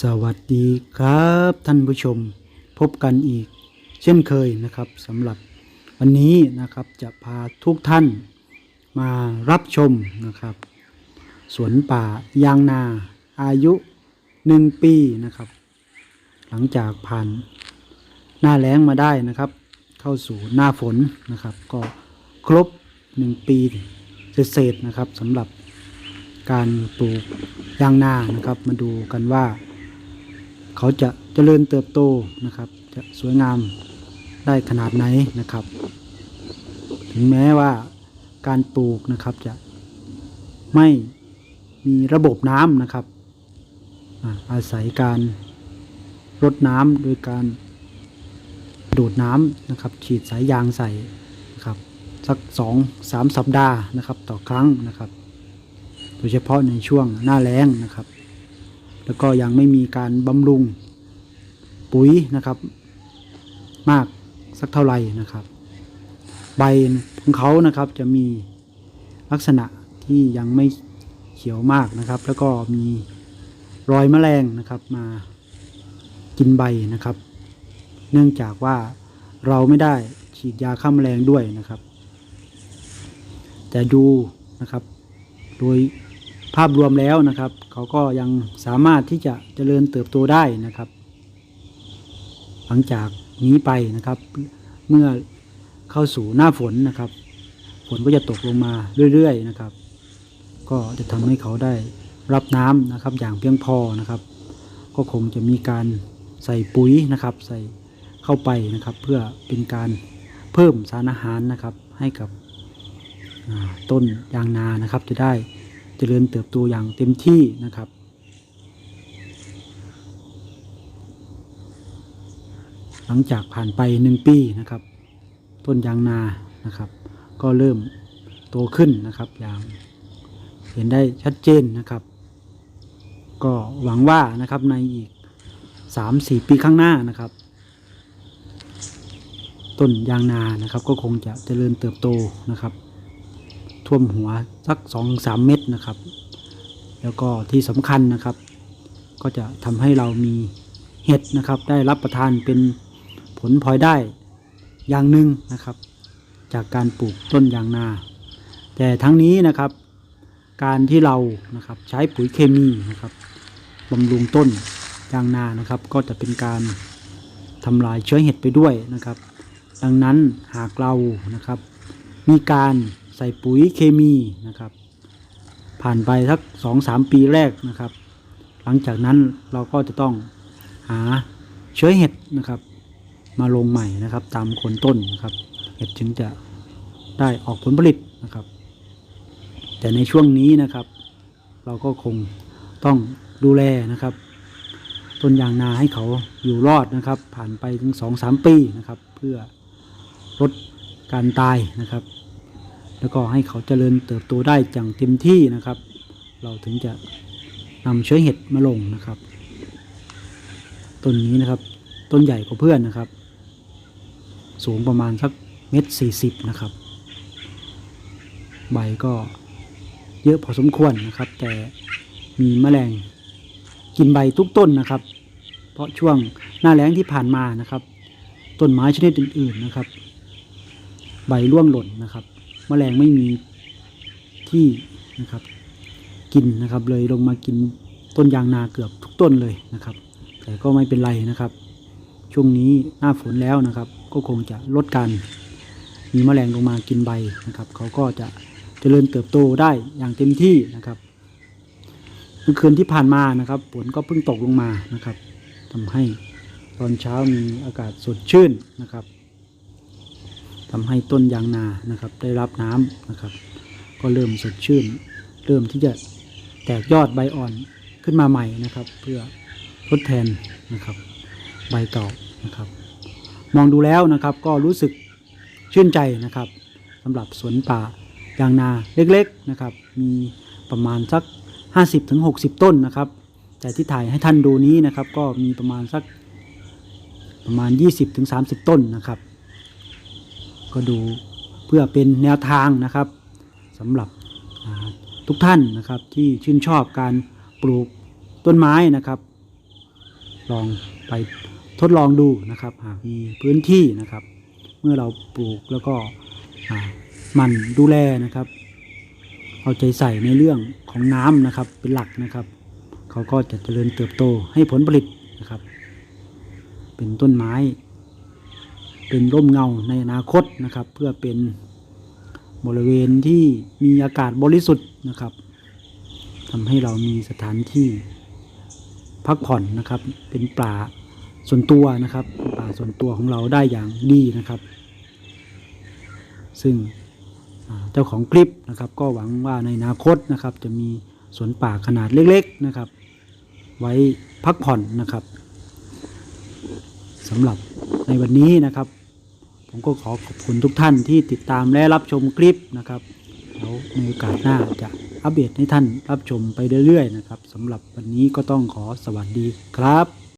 สวัสดีครับท่านผู้ชมพบกันอีก เช่นเคยนะครับสำหรับวันนี้นะครับจะพาทุกท่านมารับชมนะครับ สวนป่ายางนาอายุหนึ่งปีนะครับ หลังจากผ่านหน้าแล้งมาได้นะครับ เข้าสู่หน้าฝนนะครับ ก็ครบหนึ่งปีเศษนะครับสำหรับการปลูกยางนานะครับ มาดูกันว่า เขาจะเจริญเติบโตนะครับ จะสวยงามได้ขนาดไหนนะครับ ถึงแม้ว่าการปลูกนะครับจะไม่มีระบบน้ำนะครับอาอาศัยการรดน้ำโดยการดูดน้ำนะครับ ฉีดสายยางใส่นะครับสักสองสามสัปดาห์นะครับ ต่อครั้งนะครับ โดยเฉพาะในช่วงหน้าแล้งนะครับ แล้วก็ยังไม่มีการบำรุงปุ๋ยนะครับ มากสักเท่าไหร่นะครับ ใบของเขานะครับจะมีลักษณะที่ยังไม่เขียวมากนะครับ แล้วก็มีรอยแมลงนะครับมากินใบนะครับ เนื่องจากว่าเราไม่ได้ฉีดยาฆ่าแมลงด้วยนะครับ แต่ดูนะครับ โดย ภาพรวมแล้วนะครับ เขาก็ยังสามารถที่จะเจริญเติบโตได้นะครับ หลังจากนี้ไปนะครับ เมื่อเข้าสู่หน้าฝนนะครับ ฝนก็จะตกลงมาเรื่อยๆนะครับ ก็จะทำให้เขาได้รับน้ำนะครับ อย่างเพียงพอนะครับ ก็คงจะมีการใส่ปุ๋ยนะครับ ใส่เข้าไปนะครับ เพื่อเป็นการเพิ่มสารอาหารนะครับ ให้กับต้นยางนานะครับจะได้ เจริญเติบโตอย่างเต็มที่นะครับหลังจากผ่านไปหนึ่งปีนะครับ ต้นยางนานะครับ ก็เริ่มโตขึ้นนะครับอย่างเห็นได้ชัดเจนนะครับ ก็หวังว่านะครับในอีกสามสี่ปีข้างหน้านะครับ ต้นยางนานะครับก็คงจะเจริญเติบโตนะครับ ท่วมหัวสัก2องสามเม็ดนะครับ แล้วก็ที่สำคัญนะครับ ก็จะทำให้เรามีเห็ดนะครับ ได้รับประทานเป็นผลพลอยได้อย่างหนึ่งนะครับ จากการปลูกต้นยางนา แต่ทั้งนี้นะครับ การที่เรานะครับใช้ปุ๋ยเคมีนะครับบำรุงต้นยางนานะครับ ก็จะเป็นการทำลายเชื้อเห็ดไปด้วยนะครับ ดังนั้นหากเรานะครับ มีการ ใส่ปุ๋ยเคมีนะครับ ผ่านไปสักสองสามปีแรกนะครับ หลังจากนั้นเราก็จะต้องหาเชื้อเห็ดนะครับ มาลงใหม่นะครับ ตามคนต้นนะครับ เห็ดจึงจะได้ออกผลผลิตนะครับ แต่ในช่วงนี้นะครับ เราก็คงต้องดูแลนะครับ ต้นยางนาให้เขาอยู่รอดนะครับ ผ่านไปถึงสองสามปีนะครับ เพื่อลดการตายนะครับ แล้วก็ให้เขาเจริญเติบโตได้อย่างเต็มที่นะครับ เราถึงจะนำเชื้อเห็ดมาลงนะครับต้นนี้นะครับ ต้นใหญ่กว่าเพื่อนนะครับ สูงประมาณสักเมตรสี่สิบนะครับ ใบก็เยอะพอสมควรนะครับ แต่มีแมลงกินใบทุกต้นนะครับ เพราะช่วงหน้าแล้งที่ผ่านมานะครับ ต้นไม้ชนิดอื่น ๆนะครับ ใบร่วงหล่นนะครับ แมลงไม่มีที่นะครับ กินนะครับ เลยลงมากินต้นยางนาเกือบทุกต้นเลยนะครับ แต่ก็ไม่เป็นไรนะครับ ช่วงนี้หน้าฝนแล้วนะครับ ก็คงจะลดการมีแมลงลงมากินใบนะครับเขาก็จะเจริญเติบโตได้อย่างเต็มที่นะครับเมื่อคืนที่ผ่านมานะครับฝนก็เพิ่งตกลงมานะครับทำให้ตอนเช้ามีอากาศสดชื่นนะครับ ทำให้ต้นยางนานะครับ ได้รับน้ำนะครับ ก็เริ่มสดชื่น เริ่มที่จะแตกยอดใบอ่อนขึ้นมาใหม่นะครับ เพื่อทดแทนนะครับ ใบเก่านะครับ มองดูแล้วนะครับก็รู้สึกชื่นใจนะครับสำหรับสวนป่ายางนาเล็กๆนะครับ มีประมาณสัก 50-60 ต้นนะครับ แต่ที่ถ่ายให้ท่านดูนี้นะครับ ก็มีประมาณสักประมาณ 20-30 ต้นนะครับ ก็ดูเพื่อเป็นแนวทางนะครับสำหรับทุกท่านนะครับที่ชื่นชอบการปลูกต้นไม้นะครับ ลองไปทดลองดูนะครับหากมีพื้นที่นะครับ เมื่อเราปลูกแล้วก็หมันดูแลนะครับ เอาใจใส่ในเรื่องของน้ำนะครับเป็นหลักนะครับ เขาก็จะเจริญเติบโตให้ผลผลิตนะครับ เป็นต้นไม้ เป็นร่มเงาในอนาคตนะครับ เพื่อเป็นบริเวณที่มีอากาศบริสุทธิ์นะครับทำให้เรามีสถานที่พักผ่อนนะครับ เป็นป่าส่วนตัวนะครับป่าส่วนตัวของเราได้อย่างดีนะครับ ซึ่งเจ้าของคลิปนะครับ ก็หวังว่าในอนาคตนะครับ จะมีสวนป่าขนาดเล็กๆนะครับ ไว้พักผ่อนนะครับสำหรับ ในวันนี้นะครับ ผมก็ขอขอบคุณทุกท่านที่ติดตามและรับชมคลิปนะครับแล้วในโอกาสหน้าจะอัปเดตให้ท่านรับชมไปเรื่อยๆนะครับสำหรับวันนี้ก็ต้องขอสวัสดีครับ